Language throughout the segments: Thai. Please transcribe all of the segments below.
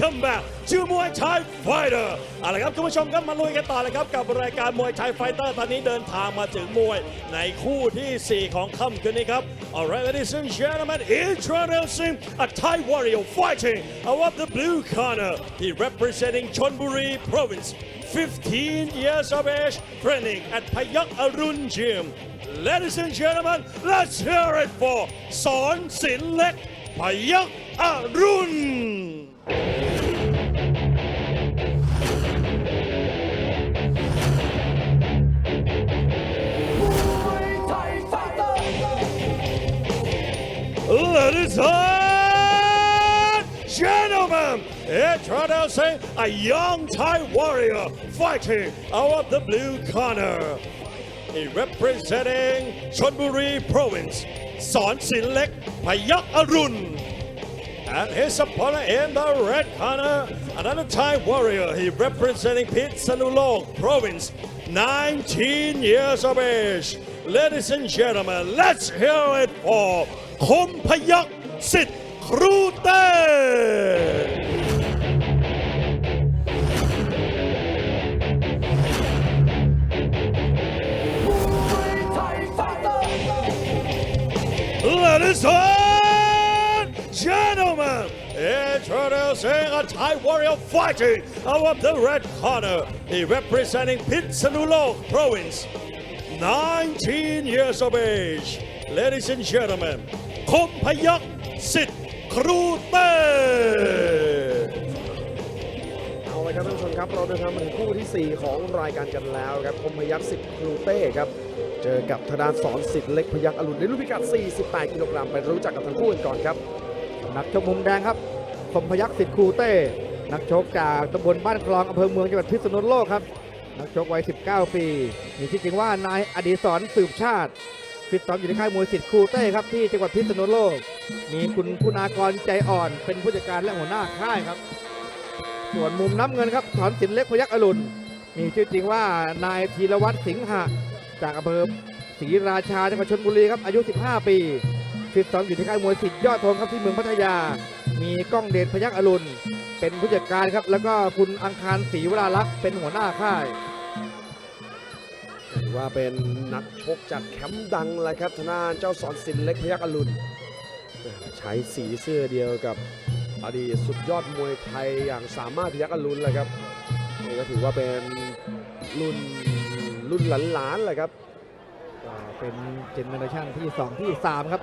Ladies and gentlemen welcome back to Muay Thai Fighter เอาละครับคุณผู้ชมครับมาลุยกันต่อเลยครับกับรายการมวยไทยไฟเตอร์ตอนนี้เดินทางมาถึงมวยในคู่ที่ 4 ของค่ำคืนนี้ครับ Alright ladies and gentlemen introducing a Thai warrior fighting out of the blue corner he representing Chonburi province 15 years of age training at Payak Arun Gym Ladies and gentlemen let's hear it for สอนศิล Ladies and gentlemen, introducing a young Thai warrior fighting out of the blue corner. He representing Chonburi Province, Son Sin Lek Payak Arun. And his opponent in the red corner, another Thai warrior. He representing Pitsanulong Province, 19 years of age. Ladies and gentlemen, let's hear it for Khom Payak Sit Krute. Ladies and gentlemen, introducing a Thai warrior fighting out of the red corner. He representing Pitsanulong Province, 19 years of age. Ladies and gentlemen, Kompayak Sit Krute. เอาละครับท่านผู้ชมครับเราเดินทางมาถึงคู่ที่ 4 ของรายการกันแล้วครับคมพยักษ์สิทธิ์ครูเต้ครับ เจอกับธดานสอนสิทธิ์เล็กพยักษ์อรุณในรุ่นพิกัด 48 กิโลกรัมไปรู้จักกับทั้งคู่กันก่อนครับ นักชกมุมแดงครับคมพยักษ์สิทธิ์ครูเต้ นักชกจากตำบลบ้านคลองอำเภอเมืองจังหวัดพิษณุโลกครับ นักชกวัย 19 ปีมีชื่อจริงว่านายอดีศรสืบชาติฟิตซ้อมอยู่ในค่ายมวยสิทธิ์ครูเต้ครับที่จังหวัดพิษณุโลก มีคุณคุณากรใจอ่อนเป็นผู้จัดการและหัวหน้าค่ายครับ ส่วนมุมน้ำเงินครับถอนสินเล็กพยักษ์อรุณ มีชื่อจริงว่านายธีรวัตรสิงหะ จากอำเภอศรีราชาจังหวัดชลบุรีครับอายุ 15 ปีฟิตซ้อมอยู่ที่ค่ายมวยสิทธิ์ยอดธงครับที่เมืองพัทยา มีก้องเดชพยักอรุณ เป็นผู้จัดการครับ แล้วก็คุณอังคารศรีวราลักษณ์เป็นหัวหน้าค่าย ถือว่าเป็นนักชกจากแคมป์ดังแหละครับทางด้านเจ้าสอนสินเล็กพยักษ์อรุณใช้สีเสื้อเดียวกับอดีตสุดยอดมวยไทยอย่างสามารถพยักษ์อรุณเลยครับนี่ก็ถือว่าเป็นรุ่นรุ่นหลานๆแหละครับก็เป็นเจเนอเรชันที่ 2 ที่ 3 ครับ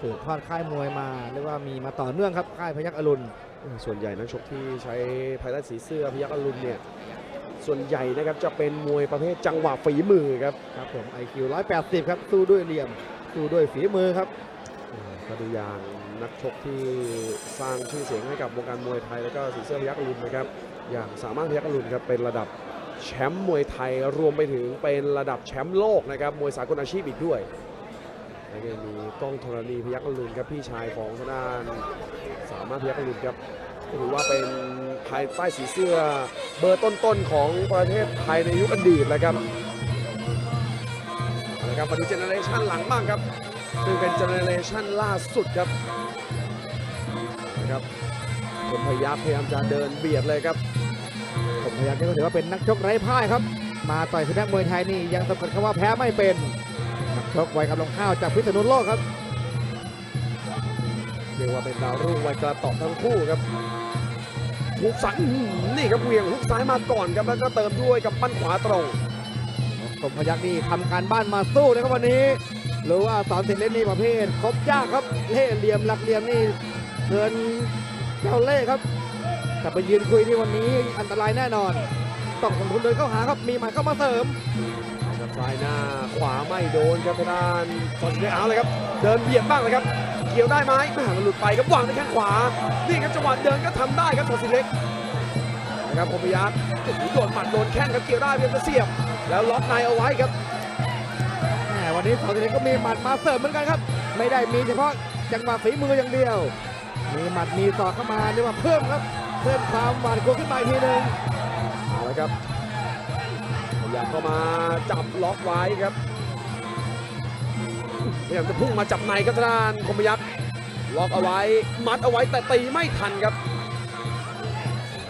สืบทอดค่ายมวยมาเรียกว่ามีมาต่อเนื่องครับค่ายพยักอรุณส่วนใหญ่นักชกที่ใช้ภายใต้สีเสื้อพยักษ์อรุณเนี่ย ส่วนใหญ่นะครับจะเป็นมวยประเภทจังหวะฝีมือครับครับผม IQ 180 ครับ สู้ด้วยเหลี่ยม สู้ด้วยฝีมือครับก็ดูอย่างนักชกที่สร้างชื่อเสียงให้กับวงการมวยไทย แล้วก็สีเสื้อพยักษ์อรุณนะครับ อย่างสามารถพยักษ์อรุณครับเป็นระดับแชมป์มวยไทยรวมไปถึงเป็นระดับแชมป์โลกนะครับมวยสากลอาชีพอีกด้วยแล้วก็มีกล้องธรณีพยักษ์อรุณครับพี่ชายของทางด้านสามารถพยักษ์อรุณครับก็ ถือว่าเป็นภายใต้สีเสื้อเบอร์ต้นๆของประเทศไทยในยุคอดีตเลยครับเอาละครับมาดูเจเนอเรชันหลังบ้างครับ ซึ่งเป็นเจเนอเรชันล่าสุดครับนะครับคนพยักพยายามจะเดินเบียดเลยครับผมพยักนี่ก็ถือว่าเป็นนักชกไร้พ่ายครับ มาต่อยสนักมวยไทยนี่ยังสำคัญคำว่าแพ้ไม่เป็นนักชกวัยกำลังข้าวจากพิษณุโลกครับเรียกว่าเป็นดาวรุ่งวัยกระต่อทั้งคู่ครับ หุกซ้ายนี่ครับเวียงหุกซ้ายมาก่อนครับแล้วก็เติมด้วยกับปั้นขวาตรงผมพยักษ์นี่ทำการบ้านมาสู้นะครับวันนี้รู้ว่าสอนสินเล่นนี่ประเภทครบยากครับเล่เหลี่ยมหลักเหลี่ยมนี่เกินเจ้าเล่ครับแต่ไปยืนคุยที่วันนี้อันตรายแน่นอนต้องลงทุนเดินเข้าหาครับมีหมัดเข้ามาเสริมซ้ายหน้าขวาไม่โดนครับทางด้านซอนเชเอาเลยครับ เดินเบียดบ้างเลยครับ เกี่ยวได้ไหมแม่มันหลุดไปครับวางในแข้งขวา นี่ครับจังหวะเดินก็ทำได้ครับซอนสิเล็กนะครับพมยักษ์โอ้โหโดนหมัดโดนแข้งครับเกี่ยวได้เพียงจะเสียบ แล้วล็อกในเอาไว้ครับแหมวันนี้สอนสินเล่นก็มีหมัดมาเสริมเหมือนกันครับ ไม่ได้มีเฉพาะจังหวะฝีมืออย่างเดียว มีหมัดมีศอกเข้ามาเรียกว่าเพิ่มครับ เพิ่มความหวาดกลัวขึ้นมาอีกทีหนึ่งเอาละครับพยายามเข้ามาจับล็อกไว้ครับพ ยายามจะพุ่งมาจับในครับทางด้านคมยักษ์ล็อกเอาไว้มัดเอาไว้แต่ตีไม่ทันครับ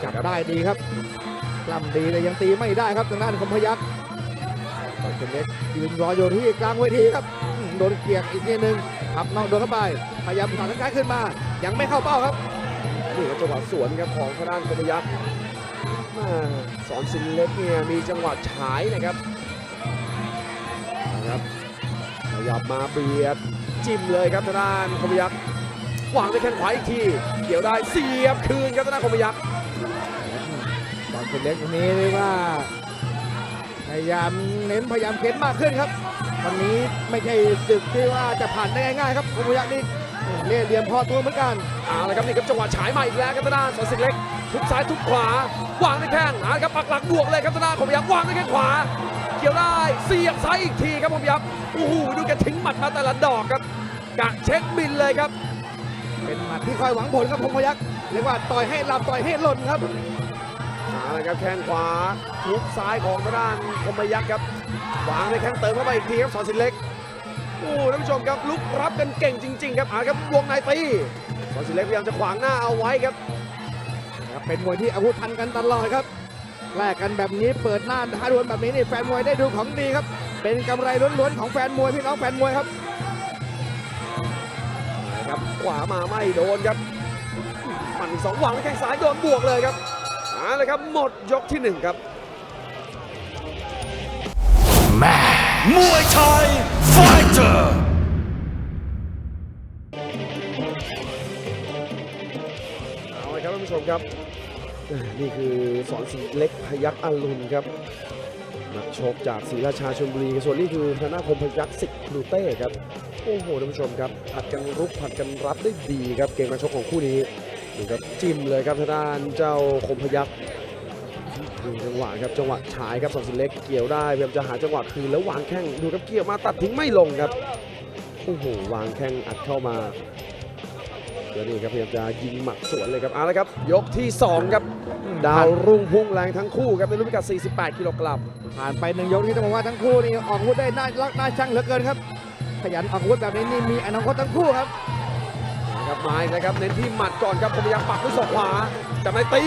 จับได้ดีครับปล้ำดีแต่ยังตีไม่ได้ครับทางด้านคมพยักษ์ตอนเป็นเล็กยืนรออยู่ที่กลางเวทีครับอืมโดนเกียกอีกนิดนึงขับนอกโดนเข้าไปพยายามตัดท้ายขึ้นมา ยังไม่เข้าเป้าครับนี่ครับจังหวะสวนครับของทางด้านคมยักษ์แม่สอนสินเล็กเนี่ยมีจังหวะฉายนะครับนะครับข ยับมาเบียดจิ้มเลยครับทางด้านคมยักษ์วางด้วยแข้งขวาอีกทีเกี่ยวได้เสียบคืนครับทางด้านคมยักษ์ตอนเป็นเล็กวันนี้เรียกว่า พยายามเน้นพยายามเค้นมากขึ้นครับ วันนี้ไม่ใช่ศึกที่ว่าจะผ่านได้ง่ายๆครับคมพยักษ์นี่เรียเหลี่ยมพอตัวเหมือนกันเอาละครับนี่ครับจังหวะฉายมาอีกแล้วครับทางด้านสอนสินเล็กทุบซ้ายทุบขวาวางด้วยแข้งเอาละครับปักหลักบวกเลยครับทางด้านคมยักษ์วางด้วยแข้งขวา เกี่ยวได้เสียบซ้ายอีกทีครับคมยักษ์โอ้โหดูแกทิ้งหมัดมาแต่ละดอกครับกะเช็คบินเลยครับ เป็นหมัดที่คอยหวังผลครับคมพยักษ์เรียกว่าต่อยให้ลำต่อยให้หล่นครับเอาละครับแข้งขวาทุบซ้ายของทางด้านคมยักษ์ครับวางด้แข้งเติมเข้าไปอีกทีครับสอนสินเล็กโอ้ท่านผู้ชมครับลุกรับกันเก่งจริง ๆ ครับอาครับวงในตีสอนสินเล็กพยายามจะขวางหน้าเอาไว้ครับครับเป็นมวยที่อาวุธทันกันตลอดครับ แลกกันแบบนี้เปิดหน้าท้าดวลแบบนี้นี่แฟนมวยได้ดูของดีครับ เป็นกำไรล้วนๆของแฟนมวยพี่น้องแฟนมวยครับนะครับขวามาไม่โดนครับหมันสองวางด้วยแข้งซ้ายโดนบวกเลยครับเอาละครับหมดยกที่หนึ่งครับมวยไทยไฟเตอร์เอาละครับท่านผู้ชมครับเอ่อ นี่คือสอนสีเล็กพยักอรุณครับนักชกจากศรีราชาชลบุรีส่วนนี้คือธนาคมพยักสิกครูเต้ครับโอ้โหท่านผู้ชมครับผัดกันรุกผัดกันรับได้ดีครับเกมการชกของคู่นี้นี่ครับจิ้มเลยครับทางด้านเจ้าคมพยักดูจังหวะครับจังหวะฉายครับสอนสีเล็กเกี่ยวได้พยายามจะหาจังหวะคืนแล้ววางแข้งดูครับเกี่ยวมาตัดทิ้งไม่ลงครับโอ้โหวางแข้งอัดเข้ามา เดี๋ยวนี้ครับพยายามจะยิงหมัดสวนเลยครับเอาละครับ ยกที่ 2 ครับดาวรุ่งพุ่งแรงทั้งคู่ครับในรุ่นพิกัด 48 กิโลกรัมผ่านไปหนึ่งยกที่ต้องบอกว่าทั้งคู่นี่ออกอาวุธได้น่ารักน่าชังเหลือเกินครับ ขยันออกอาวุธแบบนี้นี่มีอนาคตทั้งคู่ครับนะครับมาอีกนะครับเน้นที่หมัดก่อนครับคมพยายามปักด้วยศอกขวาจับในตี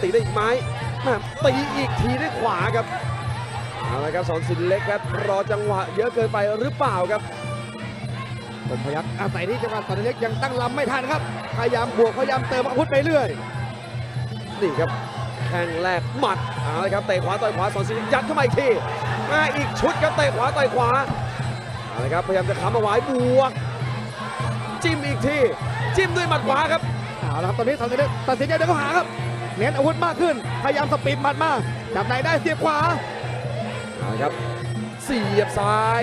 ตีได้อีกไหมแม่ตีอีกทีด้วยขวาครับเอาละครับสอนสินเล็กครับรอจังหวะเยอะเกินไปหรือเปล่าครับ ผมพยักอาศัยที่จังหวัดตอนเล็กยังตั้งลำไม่ทันครับ พยายามบวกพยายามเติมอาวุธไปเรื่อย นี่ครับแข้งแรกหมัดเอาละครับเตะขวาต่อยขวาสอนสินเล็กยัดเข้ามาอีกทีมาอีกชุดครับเตะขวาต่อยขวาเอาละครับพยายามจะค้ำเอาไว้บวก จิ้มอีกที จิ้มด้วยหมัดขวาครับเอาละครับตอนนี้ตอนเล็กตัดสินใจเดินเข้าหาครับเน้นอาวุธมากขึ้น พยายามสปีดหมัดมาจับในได้เสียบขวาเอาละครับเสียบซ้าย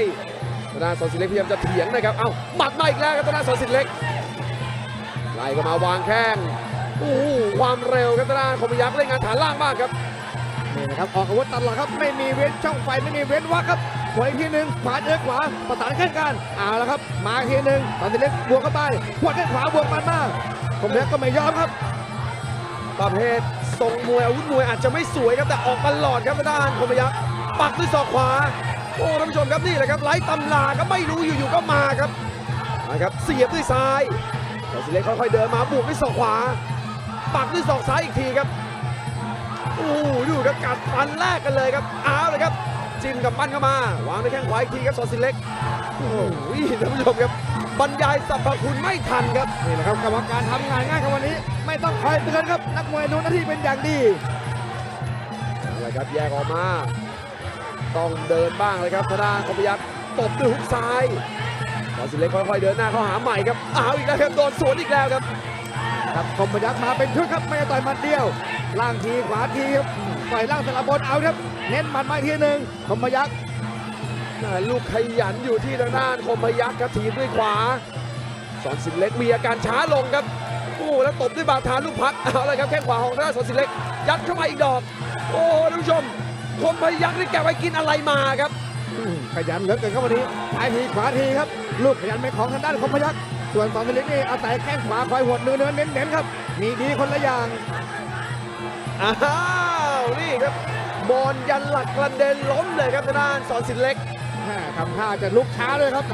ธนาสอนสิเล็กพยายามจะเถียงนะครับ เอ้าหมัดมาอีกแล้วครับธนาสอนสิเล็กไล่ก็มาวางแข้งโอ้โหความเร็วครับธนาคมยักษ์เล่นงานฐานล่างมากครับนี่นะครับออกอาวุธตลอดครับไม่มีเว้นช่องไฟไม่มีเว้นวักครับหัวอีกทีหนึ่งขวาเจอขวาประสานแข้งกันเอาละครับ มาอีกทีหนึ่งตอนสิเล็กบวกเข้าไปหัวแข้งขวาบวกมันมาผมเล็กก็ไม่ยอมครับประเภททรงมวยอาวุธมวยอาจจะไม่สวยครับแต่ออกตลอดครับทางด้านคมยักษ์ปักด้วยศอกขวา โอ้ท่านผู้ชมครับนี่แหละครับไล่ตำลาครับไม่รู้อยู่ๆก็มาครับนะครับเสียบด้วยซ้ายสอนสินเล็กค่อยๆเดินมาบวกด้วยศอกขวา ปักด้วยศอกซ้ายอีกทีครับโอ้โหดูครับกัดฟันแรกกันเลยครับเอาเลยครับ จิ้มกับปั้นเข้ามาวางด้วยแข้งขวาอีกทีครับสอนสินเล็กโอ้โหท่านผู้ชมครับบรรยายสรรพคุณไม่ทันครับนี่แหละครับกรรมการทำงานง่ายครับวันนี้ ไม่ต้องคอยเตือนครับนักมวยรู้หน้าที่เป็นอย่างดีอะไรครับแยกออกมา ต้องเดินบ้างเลยครับธนาคมยักษ์ตบด้วยฮุกซ้ายสอนสินเล็กค่อยๆเดินหน้าเข้าหาใหม่ครับอ้าวอีกแล้วครับโดนสวนอีกแล้วครับครับคมพยักมาเป็นชุดครับไม่ต่อยมัดเดียว ล่างทีขวาทีครับต่อยล่างสลับบนเอาครับ เน้นหมัดมาทีหนึ่งคมพยักน่าลูกขยันอยู่ที่ทางด้านคมพยักษ์ครับถีด้วยขวาสอนสินเล็กมีอาการช้าลงครับโอ้แล้วตบด้วยบาดฐานลูกพักเอาเลยครับแข้งขวาของทางด้านสอนสินเล็ก ยัดเข้ามาอีกดอก โอ้ท่านผู้ชม คมพยักษ์นี่แกไปกินอะไรมาครับ ขยันเหลือเกินครับวันนี้ซ้ายทีขวาทีครับ ลูกขยันเป็นของทางด้านคมพยักส่วนสอนสิเล็กนี่อาศัยแข้งขวาคอยหดเนื้อเนื้อเน้นๆครับ มีดีคนละอย่าง อ้าวนี่ครับบอลยันหลักกระเด็นล้มเลยครับทางด้านสอนสินเล็กแม่ทำท่าจะลุกช้าด้วยครับ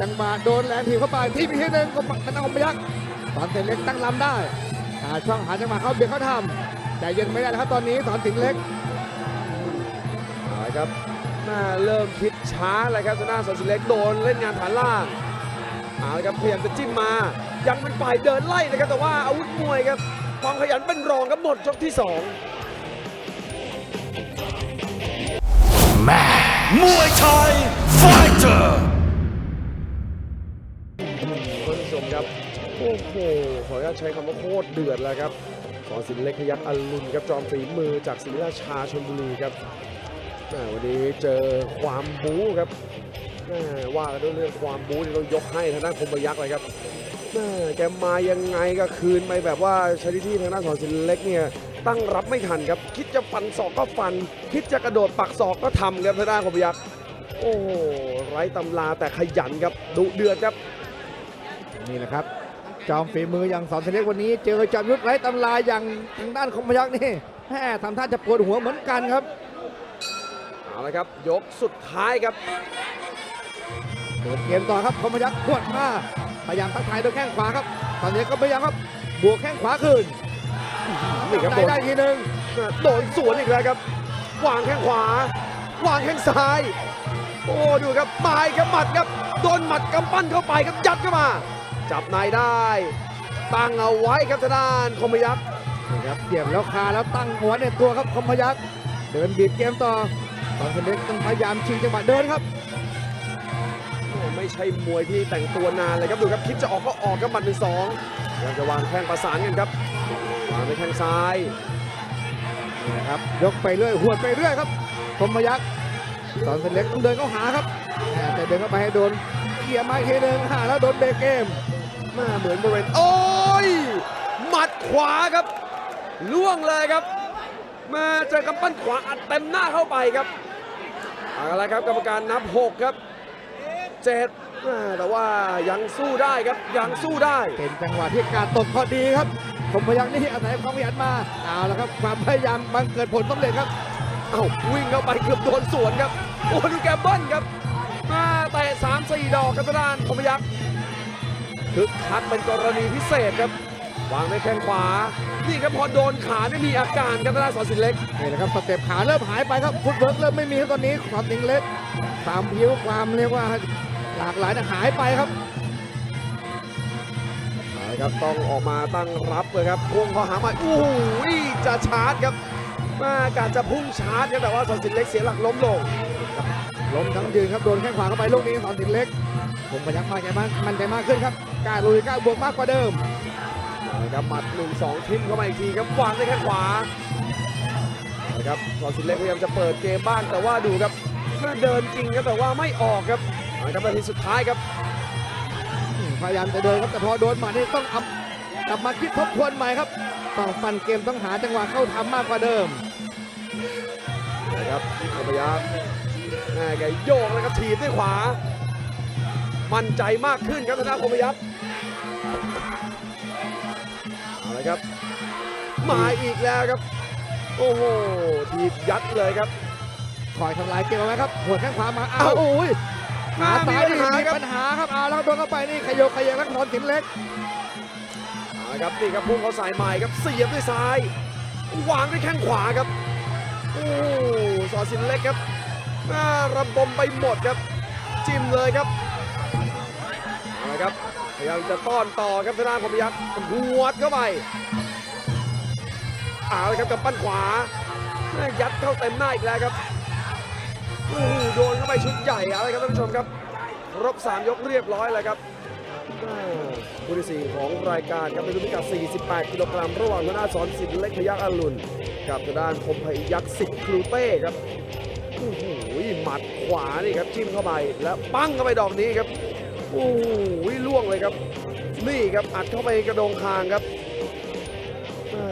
จังหวะโดนแรงถีบเข้าไปที่มีทีหนึ่งก็มันต้องพยักตอนสร็จเล็กตั้งลำได้หาช่องหาจังหวะเข้าเบียดเข้าทำใจเย็นไม่ได้ครับตอนนี้สอนสิงห์เล็ก ครับน่าเริ่มคิดช้าเลยครับชนะสอนสิเล็กโดนเล่นงานฐานล่างเอาละครับพยายามจะจิ้มมา ยังเป็นฝ่ายเดินไล่นะครับแต่ว่าอาวุธมวยครับความขยันเป็นรองครับหมดยกที่สองมวยไทยไฟเตอร์ท่านผู้ชมครับโอ้โหขออนุญาตใช้คำว่าโคตรเดือดแล้วครับสอนสินเล็กพยักอรุณครับจอมฝีมือจากศรีราชาชลบุรีครับแหม่ วันนี้เจอความบู๊ครับว่ากันด้วยเรื่องความบู๊ที่ต้องยกให้ทางด้านคมพยักษ์เลยครับแกมายังไงก็คืนไปแบบว่าชนิดที่ทางด้านสอนสินเล็กเนี่ยตั้งรับไม่ทันครับ คิดจะฟันศอกก็ฟัน คิดจะกระโดดปักศอกก็ทำครับทางด้านคมพยักษ์โอ้ไร้ตำราแต่ขยันครับดุเดือดครับ นี่แหละครับจอมฝีมืออย่างสอนสิงห์เล็กวันนี้ เจอจอมยุทธไร้ตำราอย่างทางด้านคมพยักษ์นี่แม่ทำท่าจะปวดหัวเหมือนกันครับ เอาละครับ ยกสุดท้ายครับเดินเกมต่อครับคมพยักษ์ขวดมาพยายามทักทายด้วยแข้งขวาครับ ตอนนี้ก็พยายามครับบวกแข้งขวาคืนนี่ครับได้โดนได้ทีหนึ่งโดนสวนอีกแล้วครับ วางแข้งขวา วางแข้งซ้าย โอ้ดูครับหมายครับหมัดครับโดนหมัดกำปั้นเข้าไปครับยัดเข้ามา จับในได้ตั้งเอาไว้ครับทางด้านคมยักษ์นี่ครับเกี่ยวแล้วคาแล้วตั้งหัวในตัวครับคมพยักษ์เดินบีบเกมต่อ ตอนสิงห์เล็กต้องพยายามชิงจังหวะเดินครับโอ้ไม่ใช่มวยที่แต่งตัวนานเลยครับดูครับคิดจะออกก็ออกครับหมัดหนึ่งสองยังจะวางแข้งประสานกันครับวางไปแข้งซ้ายนี่นะครับยกไปเรื่อยหวดไปเรื่อยครับคมพยักษ์ตอนสิงห์เล็กต้องเดินเข้าหาครับแหม่แต่เดินเข้าไปให้โดนเกี่ยมาอีกทีหนึ่งหาแล้วโดนเบรกเกมมาเหมือนบริเวณโอ้ยหมัดขวาครับล่วงเลยครับ มาเจอกำปั้นขวาอัดเต็มหน้าเข้าไปครับ เอาละครับกรรมการนับ 6 ครับเจ็ดอ่าแต่ว่ายังสู้ได้ครับยังสู้ได้ เป็นจังหวะที่การตกพอดีครับคมพยักษ์นี่อาศัยความขยันมาเอาละครับความพยายามบังเกิดผลสำเร็จครับเอ้าวิ่งเข้าไปเกือบโดนสวนครับโอ้ดูแกเบิ้ลครับมาเตะสามสี่ดอกกระดานคมยักษ์คึกคักเป็นกรณีพิเศษครับ วางในแข้งขวา นี่ครับพอโดนขาเนี่ยมีอาการครับทางด้านสอนสินเล็กนี่แหละครับสเต็ปขาเริ่มหายไปครับฟุตเวิร์กเริ่มไม่มีครับตอนนี้ความติงเล็กความผิวความเรียกว่าหลากหลายเนี่ยหายไปครับเอาละครับต้องออกมาตั้งรับเลยครับพุ่งเข้าหามาโอ้โหจะชาร์จครับมาการจะพุ่งชาร์จครับแต่ว่าสอนสินเล็กเสียหลักล้มลงล้มทั้งยืนครับโดนแข้งขวาเข้าไปลูกนี้สอนสิงห์เล็กผมพยักมากใจมากมันใจมากขึ้นครับกล้าลุยกล้าบวกมากกว่าเดิมเอาละ ครับหมัดหนึ่งสองทิมเข้ามาอีกทีครับวางด้วยแข้งขวาเอาละครับสอนสินเล็กพยายามจะเปิดเกมบ้างแต่ว่าดูครับน่าเดินจริงครับแต่ว่าไม่ออกครับเอาละครับนาทีสุดท้ายครับอืมพยายามจะเดินครับแต่พอโดนหมานี่ต้องเอากลับมาคิดทบทวนใหม่ครับต้องฟันเกมต้องหาจังหวะเข้าทำมากกว่าเดิมนะครับคมยักษ์แม่แกโยกแล้วก็ถีบด้วยขวา มั่นใจมากขึ้นครับธนาคมยัก ษ์เอาละครับ มาอีกแล้วครับ โอ้โหถีบยัดเลยครับคอยทำลายเกมเอาไว้ครับหัวแข้งขวามาอ้าเอ้าวโอ้ยมาขามีซ้ายปัญนี่หามีครับปัญหาครับเอาแล้วโดนเข้าไปนี่ขยโยกขยงแล้วถอนสินเล็กเอาละครับนี่ครับพุ่งเขาสายใหม่ครับเสียบด้วยซ้าย วางด้วยแข้งขวาครับโอ้สอสินเล็กครับน่าระบมไปหมดครับ จิ้มเลยครับเอาละครับ พยายามจะต้อนต่อครับธนาคมยักษ์หัวดเข้าไปเอาละครับกับปั้นขวาแม่ยัดเข้าเต็มหน้าอีกแล้วครับโอ้โหโดนเข้าไปชุดใหญ่อาละครับท่านผู้ชมครับครบสามยกเรียบร้อยแล้วครับอ่าคู่ที่สี่ของรายการครับในรุ่นพิกัด 48 กิโลกรัม ระหว่างธนาสอนสิทธิ์เล็กพยักอรุณ กับทางด้านคมพยักษ์สิทธิ์ครูเต้ครับโอ้โหหมัดขวานี่ครับจิ้มเข้าไป แล้วปั้งเข้าไปดอกนี้ครับ โอ้โหล่วงเลยครับ นี่ครับอัดเข้าไปกระโดงคางครับ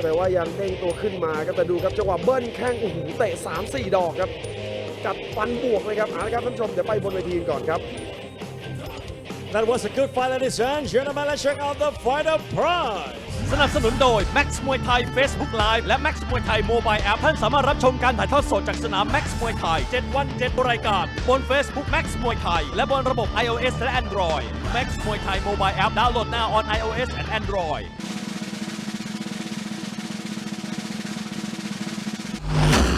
แต่ว่ายังเด้งตัวขึ้นมาครับแต่ดูครับจังหวะเบิ้ลแข้งโอ้โหเตะ3 4 ดอกครับจัดฟันบวกเลยครับเอาละครับท่านผู้ชมเดี๋ยวไปบนเวทีก่อนครับ That was a good fight, ladies and gentlemen. Let's check out the fighter prize. สนับสนุนโดย Max มวยไทย Facebook Live และ Max มวยไทย Mobile App ท่านสามารถรับชมการถ่ายทอดสดจากสนาม Max มวยไทย 7 วัน 7 รายการ บน Facebook Max มวยไทย และบนระบบ iOS และ Android Max มวยไทย Mobile App ดาวน์โหลดหน้า on iOS and Android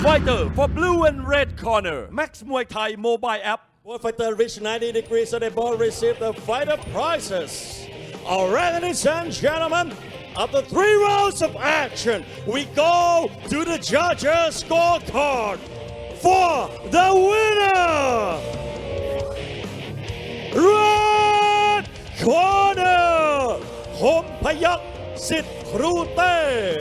Fighter for blue and red corner Max มวยไทย Mobile App One fighter reach 90 degrees so the both receive the fighter prizes. Alright, ladies and gentlemen, After three rounds of action, we go to the judges' scorecard for the winner. Red corner, Hompayak Sit Krute.